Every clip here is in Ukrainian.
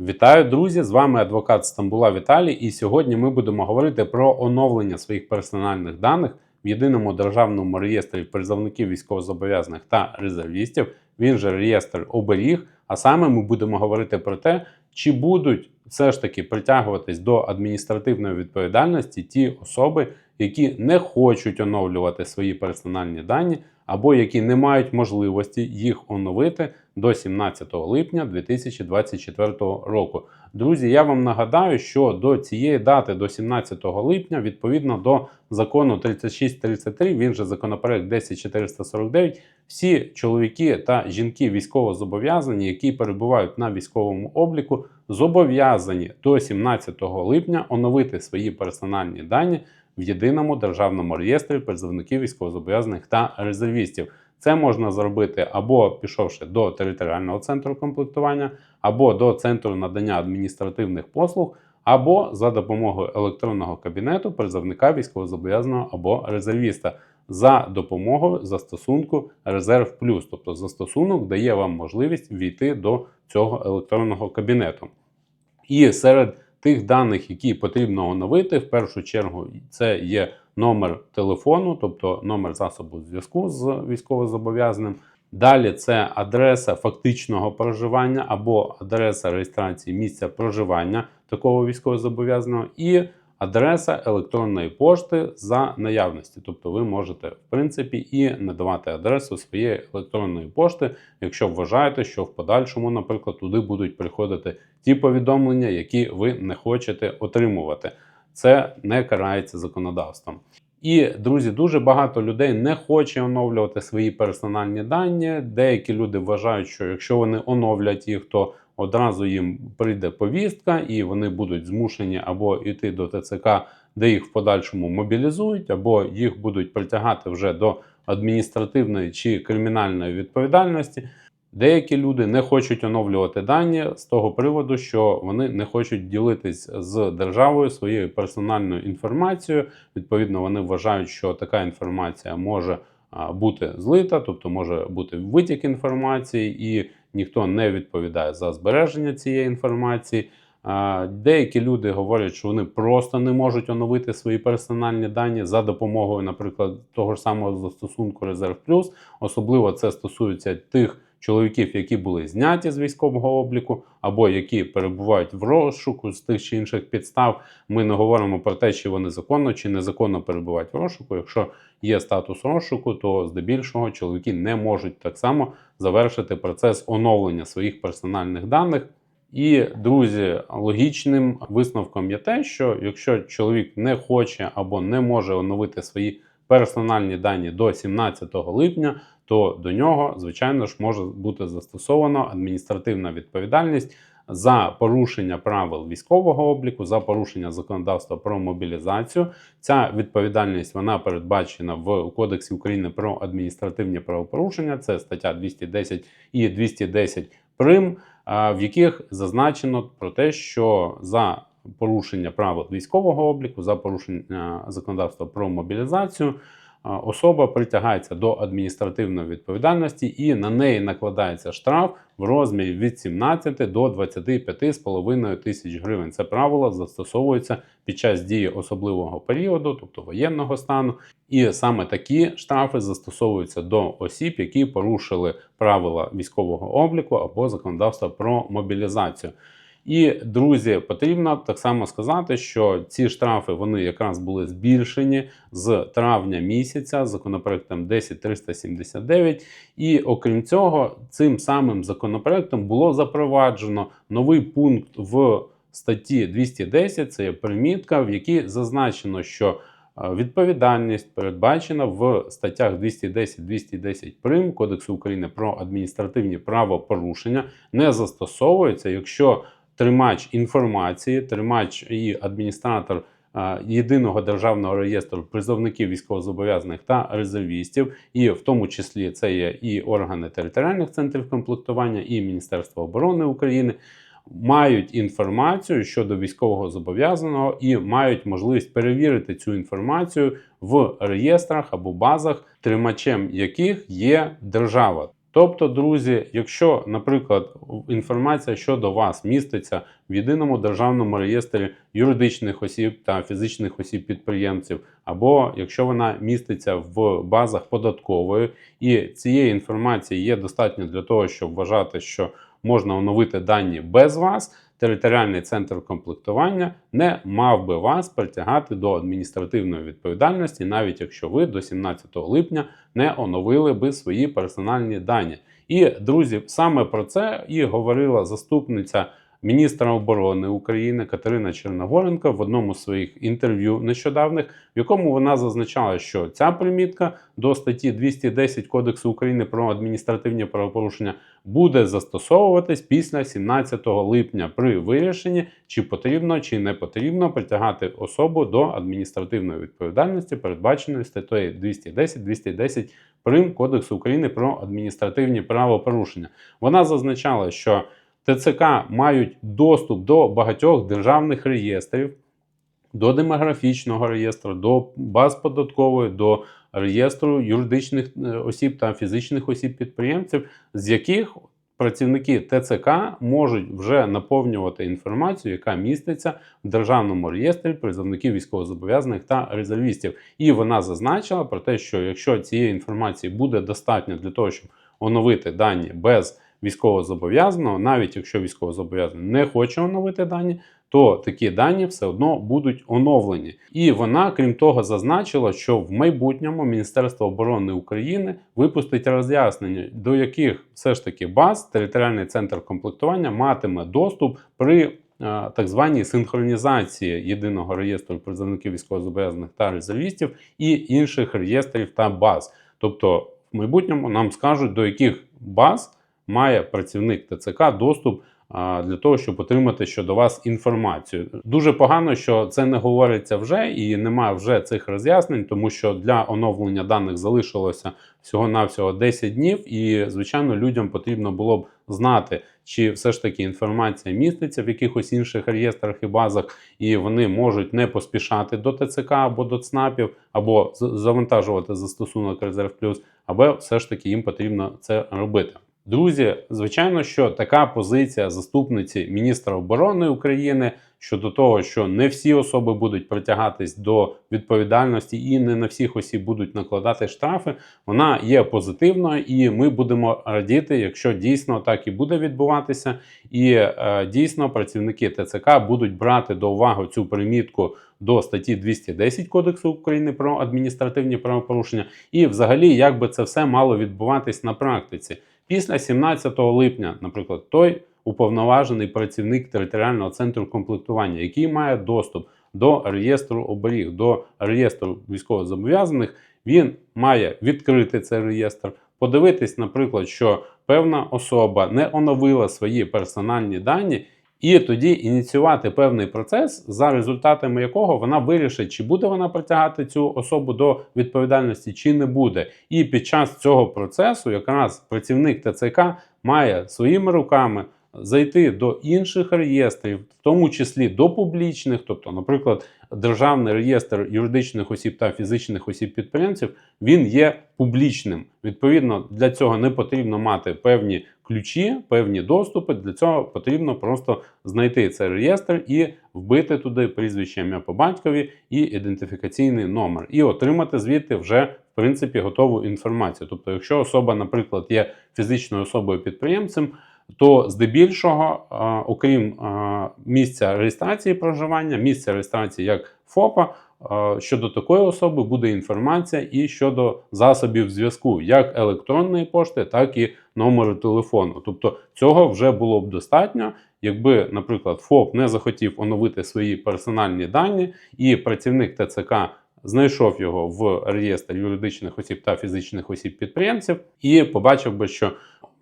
Вітаю, друзі! З вами адвокат Стамбула Віталій, і сьогодні ми будемо говорити про оновлення своїх персональних даних в єдиному державному реєстрі призовників військовозобов'язаних та резервістів. Він же реєстр оберіг. А саме ми будемо говорити про те, чи будуть все ж таки притягуватись до адміністративної відповідальності ті особи, які не хочуть оновлювати свої персональні дані, або які не мають можливості їх оновити до 17 липня 2024 року. Друзі, я вам нагадаю, що до цієї дати, до 17 липня, відповідно до закону 3633, він же законопроект 10449, всі чоловіки та жінки військовозобов'язані, які перебувають на військовому обліку, зобов'язані до 17 липня оновити свої персональні дані в єдиному державному реєстрі призовників військовозобов'язаних та резервістів. Це можна зробити або пішовши до територіального центру комплектування, або до центру надання адміністративних послуг, або за допомогою електронного кабінету призовника військовозобов'язаного або резервіста за допомогою застосунку Резерв Плюс, тобто застосунок дає вам можливість війти до цього електронного кабінету. І серед тих даних, які потрібно оновити, в першу чергу це є номер телефону, тобто номер засобу зв'язку з військовозобов'язаним. Далі це адреса фактичного проживання або адреса реєстрації місця проживання такого військовозобов'язаного, і адреса електронної пошти за наявності. Тобто ви можете, в принципі, і надавати адресу своєї електронної пошти, якщо вважаєте, що в подальшому, наприклад, туди будуть приходити ті повідомлення, які ви не хочете отримувати. Це не карається законодавством. І, друзі, дуже багато людей не хоче оновлювати свої персональні дані. Деякі люди вважають, що якщо вони оновлять їх, то одразу їм прийде повістка, і вони будуть змушені або йти до ТЦК, де їх в подальшому мобілізують, або їх будуть притягати вже до адміністративної чи кримінальної відповідальності. Деякі люди не хочуть оновлювати дані з того приводу, що вони не хочуть ділитись з державою своєю персональною інформацією. Відповідно, вони вважають, що така інформація може бути злита, тобто може бути витік інформації, і ніхто не відповідає за збереження цієї інформації. Деякі люди говорять, що вони просто не можуть оновити свої персональні дані за допомогою, наприклад, того ж самого застосунку Резерв Плюс. Особливо це стосується тих чоловіків, які були зняті з військового обліку, або які перебувають в розшуку з тих чи інших підстав. Ми не говоримо про те, чи вони законно чи незаконно перебувають в розшуку. Якщо є статус розшуку, то здебільшого чоловіки не можуть так само завершити процес оновлення своїх персональних даних. І, друзі, логічним висновком є те, що якщо чоловік не хоче або не може оновити свої персональні дані до 17 липня, то до нього, звичайно ж, може бути застосовано адміністративна відповідальність за порушення правил військового обліку, за порушення законодавства про мобілізацію. Ця відповідальність вона передбачена в Кодексі України про адміністративні правопорушення. Це стаття 210 і 210 прим, в яких зазначено про те, що за порушення правил військового обліку, за порушення законодавства про мобілізацію особа притягається до адміністративної відповідальності і на неї накладається штраф в розмірі від 17 до 25,5 тисяч гривень. Це правило застосовується під час дії особливого періоду, тобто воєнного стану. І саме такі штрафи застосовуються до осіб, які порушили правила військового обліку або законодавства про мобілізацію. І друзі, потрібно так само сказати, що ці штрафи вони якраз були збільшені з травня місяця законопроектом 10379. І окрім цього, цим самим законопроектом було запроваджено новий пункт в статті 210. Це є примітка, в якій зазначено, що е, Відповідальність передбачена в статтях 210-210 прим Кодексу України про адміністративні правопорушення, не застосовується, якщо тримач інформації, тримач і адміністратор єдиного державного реєстру призовників військовозобов'язаних та резервістів, і в тому числі це є і органи територіальних центрів комплектування, і Міністерство оборони України. Мають інформацію щодо військового зобов'язаного і мають можливість перевірити цю інформацію в реєстрах або базах, тримачем яких є держава. Тобто, друзі, якщо, наприклад, інформація щодо вас міститься в єдиному державному реєстрі юридичних осіб та фізичних осіб підприємців, або якщо вона міститься в базах податкової, і цієї інформації є достатньо для того, щоб вважати, що можна оновити дані без вас. Територіальний центр комплектування не мав би вас притягати до адміністративної відповідальності, навіть якщо ви до 17 липня не оновили би свої персональні дані. І друзі, саме про це і говорила заступниця міністра оборони України Катерина Черногоренко в одному з своїх інтерв'ю нещодавних, в якому вона зазначала, що ця примітка до статті 210 Кодексу України про адміністративні правопорушення буде застосовуватись після 17 липня при вирішенні, чи потрібно чи не потрібно притягати особу до адміністративної відповідальності, передбаченої статтею 210-210 прим Кодексу України про адміністративні правопорушення. Вона зазначала, що ТЦК мають доступ до багатьох державних реєстрів, до демографічного реєстру, до баз податкової, до реєстру юридичних е, осіб та фізичних осіб підприємців, з яких працівники ТЦК можуть вже наповнювати інформацію, яка міститься в державному реєстрі призовників військовозобов'язаних та резервістів. І вона зазначила про те, що якщо цієї інформації буде достатньо для того, щоб оновити дані без військовозобов'язаного, навіть якщо військовозобов'язаний не хоче оновити дані, то такі дані все одно будуть оновлені. І вона, крім того, зазначила, що в майбутньому Міністерство оборони України випустить роз'яснення, до яких все ж таки баз територіальний центр комплектування матиме доступ при е, так званій синхронізації єдиного реєстру призовників військовозобов'язаних та резервістів і інших реєстрів та баз. Тобто, в майбутньому нам скажуть, до яких баз має працівник ТЦК доступ для того, щоб отримати щодо вас інформацію. Дуже погано, що це не говориться вже і немає вже цих роз'яснень, тому що для оновлення даних залишилося всього-навсього 10 днів, і звичайно людям потрібно було б знати, чи все ж таки інформація міститься в якихось інших реєстрах і базах, і вони можуть не поспішати до ТЦК або до ЦНАПів, або завантажувати застосунок Резерв Плюс, або все ж таки їм потрібно це робити. Друзі, звичайно, що така позиція заступниці міністра оборони України щодо того, що не всі особи будуть притягатись до відповідальності і не на всіх осіб будуть накладати штрафи, вона є позитивною, і ми будемо радіти, якщо дійсно так і буде відбуватися, і е, дійсно працівники ТЦК будуть брати до уваги цю примітку. До статті 210 Кодексу України про адміністративні правопорушення, і взагалі, як би це все мало відбуватись на практиці. Після 17 липня, наприклад, той уповноважений працівник територіального центру комплектування, який має доступ до реєстру оберіг, до реєстру військовозобов'язаних, він має відкрити цей реєстр, подивитись, наприклад, що певна особа не оновила свої персональні дані. І тоді ініціювати певний процес, за результатами якого вона вирішить, чи буде вона притягати цю особу до відповідальності, чи не буде. І під час цього процесу якраз працівник ТЦК має своїми руками зайти до інших реєстрів, в тому числі до публічних, тобто, наприклад, державний реєстр юридичних осіб та фізичних осіб підприємців, він є публічним. Відповідно, для цього не потрібно мати певні ключі, певні доступи. Для цього потрібно просто знайти цей реєстр і вбити туди прізвище ім'я по батькові і ідентифікаційний номер, і отримати звідти вже в принципі готову інформацію. Тобто, якщо особа, наприклад, є фізичною особою підприємцем то здебільшого, окрім місця реєстрації проживання, місця реєстрації як ФОПа, щодо такої особи буде інформація і щодо засобів зв'язку, як електронної пошти, так і номеру телефону. Тобто цього вже було б достатньо, якби, наприклад, ФОП не захотів оновити свої персональні дані, і працівник ТЦК. Знайшов його в реєстрі юридичних осіб та фізичних осіб підприємців і побачив би, що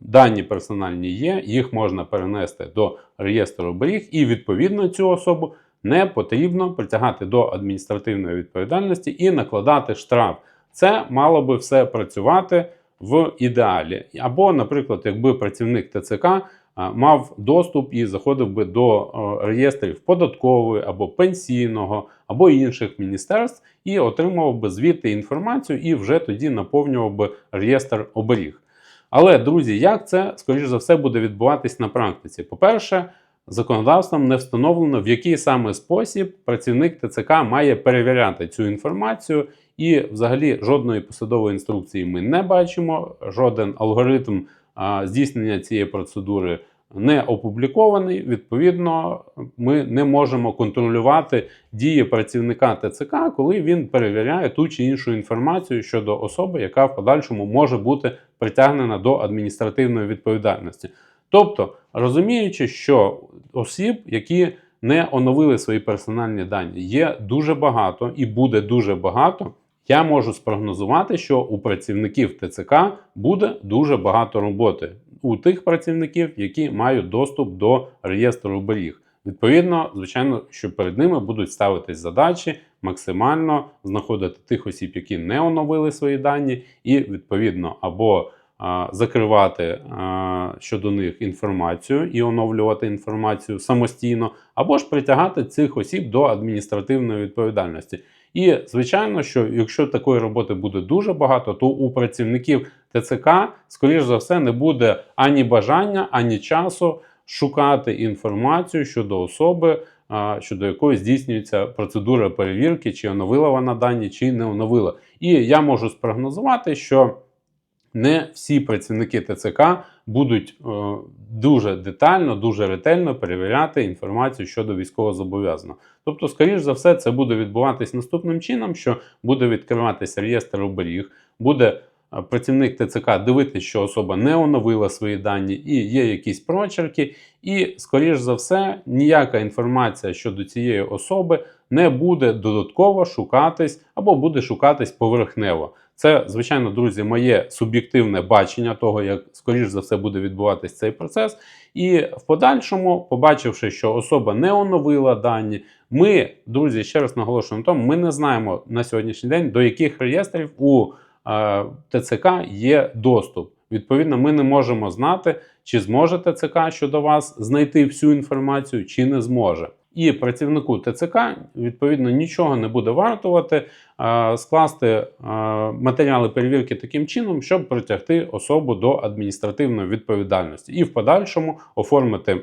Дані персональні є, їх можна перенести до реєстру оберіг, і відповідно цю особу не потрібно притягати до адміністративної відповідальності і накладати штраф. Це мало би все працювати в ідеалі. Або, наприклад, якби працівник ТЦК мав доступ і заходив би до реєстрів податкової або пенсійного, або інших міністерств, і отримував би звідти інформацію, і вже тоді наповнював би реєстр оберіг. Але, друзі, як це, скоріш за все, буде відбуватись на практиці? По-перше, законодавством не встановлено, в який саме спосіб працівник ТЦК має перевіряти цю інформацію, і взагалі жодної посадової інструкції ми не бачимо. Жоден алгоритм а, здійснення цієї процедури не опублікований. Відповідно, ми не можемо контролювати дії працівника ТЦК, коли він перевіряє ту чи іншу інформацію щодо особи, яка в подальшому може бути притягнена до адміністративної відповідальності. Тобто, розуміючи, що осіб, які не оновили свої персональні дані, є дуже багато і буде дуже багато. Я можу спрогнозувати, що у працівників ТЦК буде дуже багато роботи у тих працівників, які мають доступ до реєстру оберіг. Відповідно, звичайно, що перед ними будуть ставитись задачі максимально знаходити тих осіб, які не оновили свої дані, і відповідно або закривати щодо них інформацію і оновлювати інформацію самостійно, або ж притягати цих осіб до адміністративної відповідальності. І звичайно, що якщо такої роботи буде дуже багато, то у працівників ТЦК, скоріш за все, не буде ані бажання, ані часу шукати інформацію щодо особи, щодо якої здійснюється процедура перевірки, чи оновила вона дані, чи не оновила. І я можу спрогнозувати, що не всі працівники ТЦК будуть е, дуже детально, дуже ретельно перевіряти інформацію щодо військовозобов'язаного. Тобто, скоріш за все, це буде відбуватись наступним чином, що буде відкриватися реєстр оберіг, буде працівник ТЦК дивитися, що особа не оновила свої дані і є якісь прочерки, і, скоріш за все, ніяка інформація щодо цієї особи не буде додатково шукатись або буде шукатись поверхнево. Це, звичайно, друзі, моє суб'єктивне бачення того, як скоріш за все буде відбуватись цей процес. І в подальшому, побачивши, що особа не оновила дані, ми, друзі, ще раз наголошуємо на тому, ми не знаємо на сьогоднішній день, до яких реєстрів у ТЦК є доступ. Відповідно, ми не можемо знати, чи зможе ТЦК щодо вас знайти всю інформацію, чи не зможе. І працівнику ТЦК відповідно нічого не буде вартувати скласти матеріали перевірки таким чином, щоб притягти особу до адміністративної відповідальності, і в подальшому оформити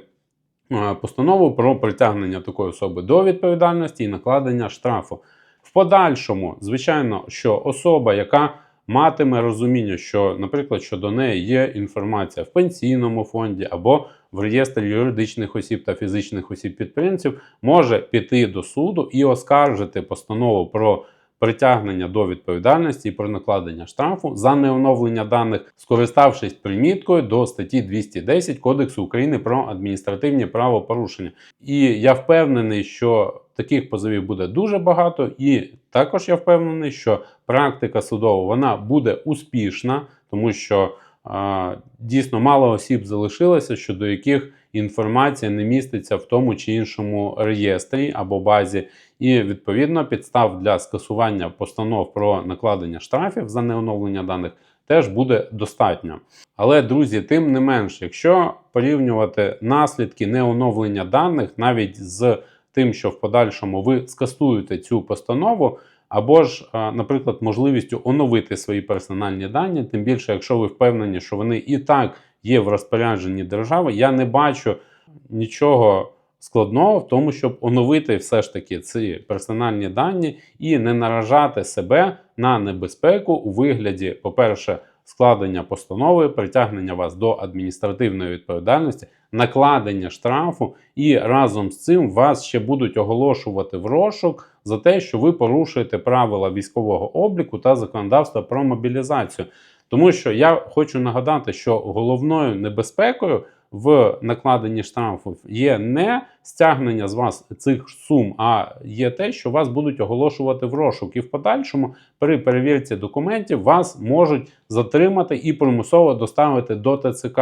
постанову про притягнення такої особи до відповідальності і накладення штрафу. В подальшому, звичайно, що особа, яка матиме розуміння, що, наприклад, щодо неї є інформація в пенсійному фонді або в реєстрі юридичних осіб та фізичних осіб підприємців, може піти до суду і оскаржити постанову про притягнення до відповідальності і про накладення штрафу за неоновлення даних, скориставшись приміткою до статті 210 Кодексу України про адміністративні правопорушення. І я впевнений, що таких позовів буде дуже багато, і також я впевнений, що практика судова вона буде успішна, тому що дійсно мало осіб залишилося, щодо яких інформація не міститься в тому чи іншому реєстрі або базі, і відповідно підстав для скасування постанов про накладення штрафів за неоновлення даних. Теж буде достатньо. Але, друзі, тим не менш, якщо порівнювати наслідки неоновлення даних навіть з тим, що в подальшому ви скасуєте цю постанову, або ж, наприклад, можливістю оновити свої персональні дані, тим більше, якщо ви впевнені, що вони і так є в розпорядженні держави, я не бачу нічого складного в тому, щоб оновити все ж таки ці персональні дані і не наражати себе на небезпеку у вигляді, по-перше, складення постанови, притягнення вас до адміністративної відповідальності, накладення штрафу, і разом з цим вас ще будуть оголошувати в розшук за те, що ви порушуєте правила військового обліку та законодавства про мобілізацію. Тому що я хочу нагадати, що головною небезпекою в накладенні штрафів є не стягнення з вас цих сум, а є те, що вас будуть оголошувати в розшук. І в подальшому при перевірці документів вас можуть затримати і примусово доставити до ТЦК.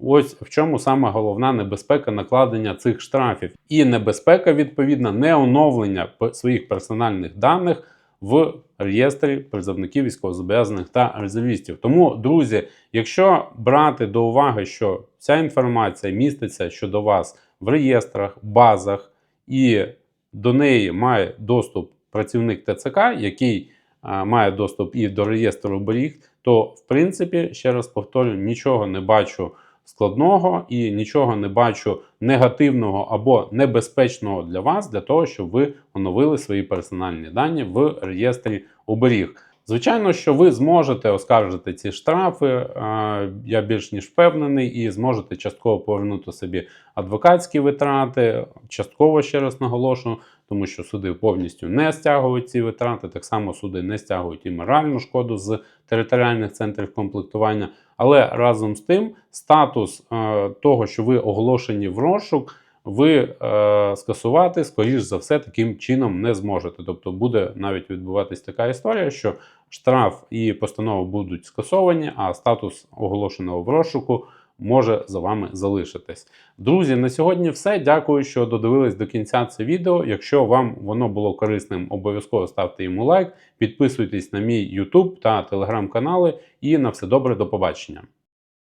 Ось в чому саме головна небезпека накладення цих штрафів, і небезпека відповідно не оновлення своїх персональних даних в реєстрі призовників військовозобов'язаних та резервістів. Тому, друзі, якщо брати до уваги, що ця інформація міститься щодо вас в реєстрах, базах, і до неї має доступ працівник ТЦК, який а, має доступ і до реєстру оберіг, то в принципі, ще раз повторю, нічого не бачу складного і нічого не бачу негативного або небезпечного для вас, для того, щоб ви оновили свої персональні дані в реєстрі оберіг. Звичайно, що ви зможете оскаржити ці штрафи, е, я більш ніж впевнений, і зможете частково повернути собі адвокатські витрати. Частково ще раз наголошую, тому що суди повністю не стягують ці витрати. Так само суди не стягують і моральну шкоду з територіальних центрів комплектування. Але разом з тим, статус е, того, що ви оголошені в розшук, ви е, скасувати, скоріш за все, таким чином не зможете. Тобто буде навіть відбуватись така історія, що штраф і постанова будуть скасовані, а статус оголошеного в розшуку може за вами залишитись. Друзі, на сьогодні все. Дякую, що додивились до кінця це відео. Якщо вам воно було корисним, обов'язково ставте йому лайк, підписуйтесь на мій YouTube та телеграм-канали. І на все добре, до побачення.